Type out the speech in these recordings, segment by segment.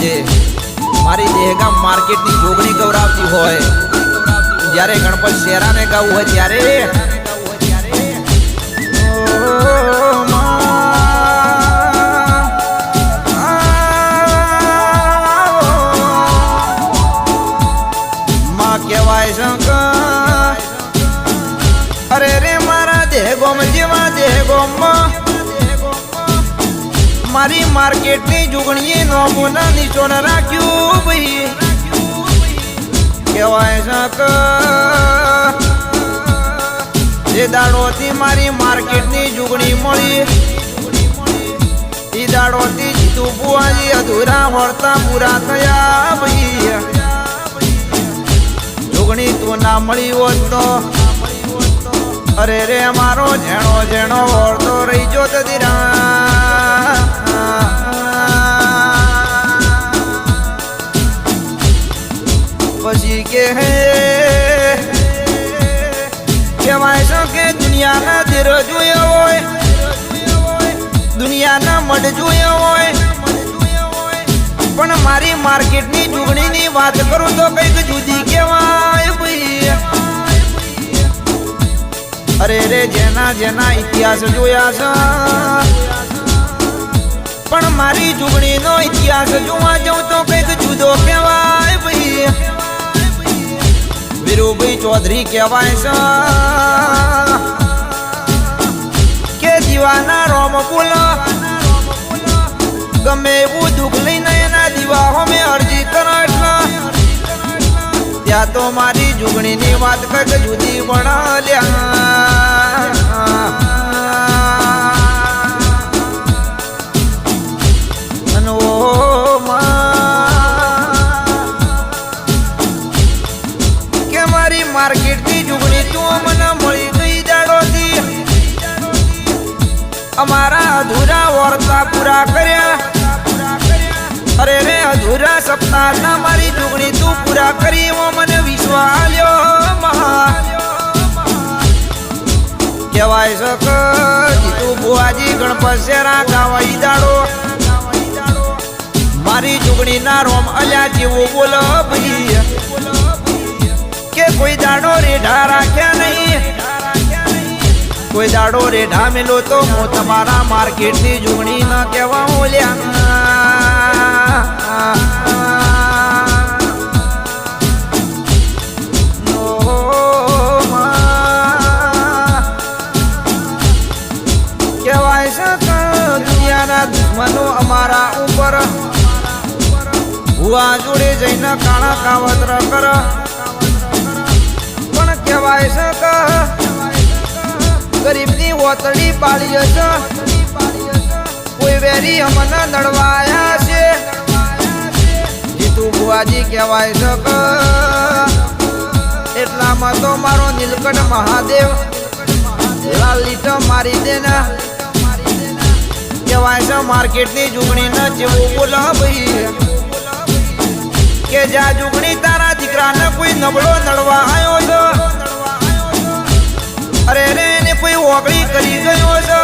આજે મારી દેહગામ માર્કેટની જોગણી ગૌરાવતી હોય. જ્યારે ગણપત શેરાને ગાવું હોય ત્યારે મારી માર્કેટની જુગણીએ નોમોના નિશોન રાખ્યું ભાઈ. કહેવાય છે કે જે દાડોથી મારી માર્કેટની જુગણી મળી, ઈ દાડોથી જીતું બુઆજી અધૂરા વળતા પૂરા થયા ભાઈ. જુગણી તું ના મળી હોત તો, અરે રે મારો જેણો જેણો વળતો રહી જો દીરા પછી કે હે? કહેવાય છે કે દુનિયાના દેરો જોયો હોય, દુનિયાના મઢ જોયો હોય. પણ મારી માર્કેટની જુગણીની વાત કરું તો કંઈક જુદી કહેવાય ભાઈ. અરે રે, જેના જેના ઇતિહાસ જોયા છે. પણ મારી જુગણીનો ઇતિહાસ જોવા જાઉં તો કંઈક જુદો કહેવાય ભાઈ. વીરુભાઈ ચૌધરી કહેવાય છે. કે દીવાના રોમ બોલો ગમે એવું દુઃખ લઈને એના દીવા હોમે અરજી કરો એટલે ત્યાં તો મારી જુગણીની વાત કંઈક જુદી વણાલ્યા અમારા અધૂરા વર્તા પૂરા કર્યા. અરે રે અધૂરા સપ્તાહના મારી જુગણી તું પૂરા કરી મને વિશ્વાસ આલ્યો મહા કહેવાય છે કે જીતુ બુઆજી ગણપત શેરા ગાવા દાડો મારી જુગણીના રોમ અલ્યા જેવો બોલો ભાઈ. કે કોઈ દાડો રેઢા રાખ્યા નહીં. કોઈ દાડો રેઢા મેલો તો હું તમારા માર્કેટની જુગણી ન કહેવા ઓલ્યા ભુવા જોડે જઈને કાણા કાવતર કર. પણ કહેવાય છે ગરીબની ઓતડી પાળી છે કોઈ વેરી અમને નડવાયા છે. જીતુ બુઆજી કહેવાય છે એટલામાં તો મારો નીલકંઠ મહાદેવ લાલ લીટો મારી દેના. કહેવાય છે માર્કેટની જુગણી ન જેવું બોલો કે જ્યાં જુગણી તારા દીકરાને કોઈ નબળો નડવા આવ્યો છે. અરે રે, ને કોઈ ઓગળી કરી ગયો છે.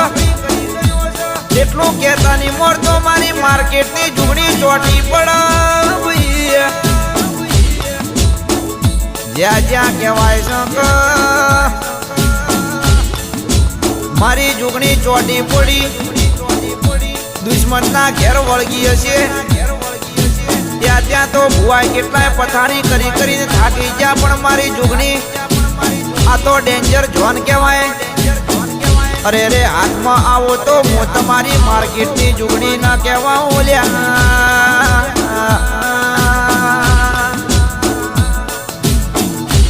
એટલું કેતાની મોર તો મારી માર્કેટની જુગણી ચોટી પડાવી જ્યાં જ્યાં કહેવાય છે મારી જુગણી ચોટી પડી. દુશ્મનના ઘેર વળગી હશે ત્યાં ત્યાં તો ભુવાય કેટલાય પથારી કરી કરીને થાકી ગયા, પણ મારી જુગણી આ તો ડેન્જર ઝોન કહેવાય. અરે રે, હાથમાં આવો તો હું તમારી માર્કેટની જુગણી ના કહેવા ઓલ્યા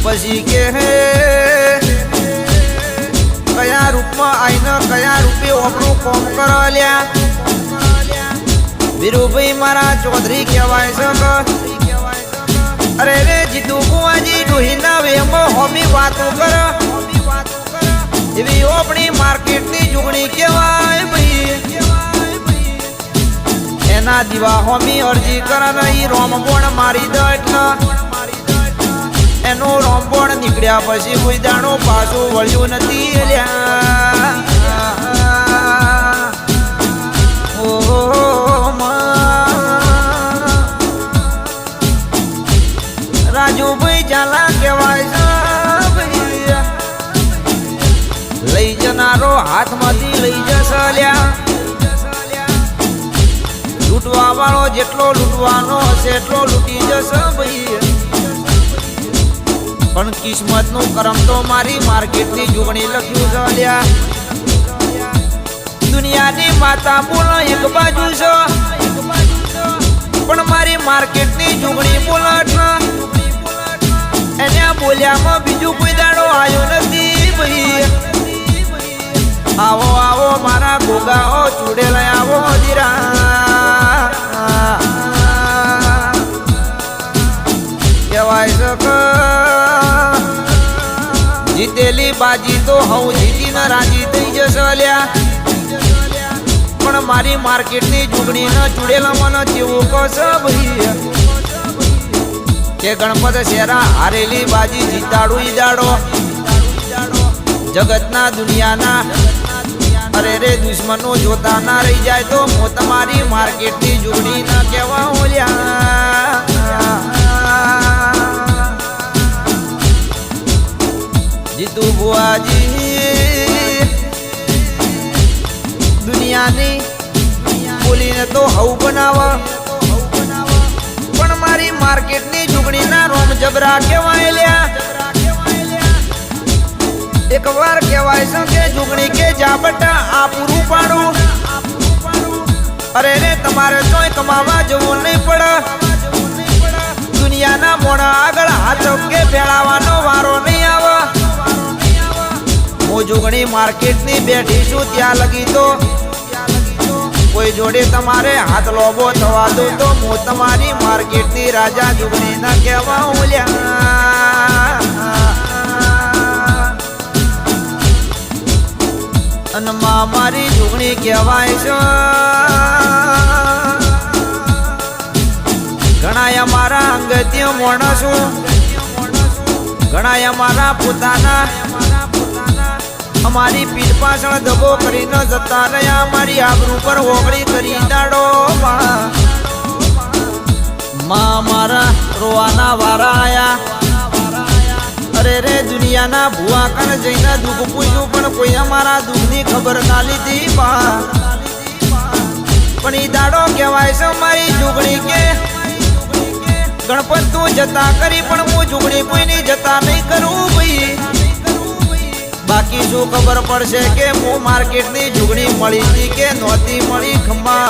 પછી કે હે, કયા રૂપમાં આઈને કયા રૂપે આપણું કોમ કરાલ્યા વીરુભાઈ મારા ચૌધરી કહેવાય છે અરે રે જીતુ કુવાજી ડોહીના વેમો હોમી વાતો કર. એવી આપણી માર્કેટની જુગણી કેવાય ભાઈ. એના દીવા હોમી અરજી કર રોમ રોમગોણ મારી દો એટલે એનો રોમબોણ નીકળ્યા પછી કોઈ દાણો પાછું વળ્યું નથી લ્યા. જીતુભાઈ ચાલા કહેવાય લઈ જનારો હાથમાંથી લઈ જશે લૂંટવા વાળો જેટલો લૂંટવાનો હશે એટલો લૂંટી જશે ભાઈ. પણ કિસ્મતનું કરમ તો મારી માર્કેટની જુગણી લખ્યું છે લ્યા. દુનિયાની માતા બોલો એક બાજુ છે. પણ મારી માર્કેટ મારા ચૂડે ચૂડેલા આવો દીરા કહેવાય જીતેલી બાજી તો હું જીતીને રાજી થઈ જશે લ્યા પણ મારી માર્કેટની ન ચૂડેલા મને જેવું કશો ભાઈ? કે ગણપત શેરા હારેલી બાજી જીતાડું ઈ દાડો જગતના દુનિયાના અરે રે દુશ્મનો જોતા ના રહી જાય તો હું તમારી માર્કેટની જોડી ના કહેવા ઓલ્યા. જીતુ બુઆજી દુનિયાની બોલીને તો હવ બનાવા. પણ મારી માર્કેટની જુગણીના રોમ જબરા કેવાય એક વાર કહેવાય છે કે જુગણી કે જાબટા આ પૂરું પાડું. અરે રે, તમારે ચોય કમાવા જવું નહીં પડે. દુનિયાના મોણા આગળ હાથ કે ફેલાવાનો વારો નહીં આવે. હું જુગણી માર્કેટની બેઠી છું, ત્યાં લગી તો. કોઈ જોડે તમારે હાથ લોબો થવા દો તો હું તમારી માર્કેટની રાજા જુગણી ના કહેવા હું મારી કહેવાય છે. ઘણા અમારા અંગત્ય માણસો ઘણા અમારા પોતાના. અમારી પીઠ પાછળ દબો કરીને જતા રહ્યા. અમારી આબરૂ પર ઓગળી કરી દાડો માં મારા રોવાના વારા આયા. કરે રે દુનિયાના ભુવા કણ જઈને દુઃખ પૂછ્યું પણ કોઈ અમારા દુઃખની ખબર ના લીધી બા. પણ ઈ દાડો કહેવાય છે, મારી જુગણી કે. ગણપત તું જતા કરી, પણ હું જુગણી કોઈની જતા નહીં કરું ભાઈ. બાકી શું ખબર પડશે કે હું માર્કેટની જુગણી મળી હતી કે નહોતી મળી ખમા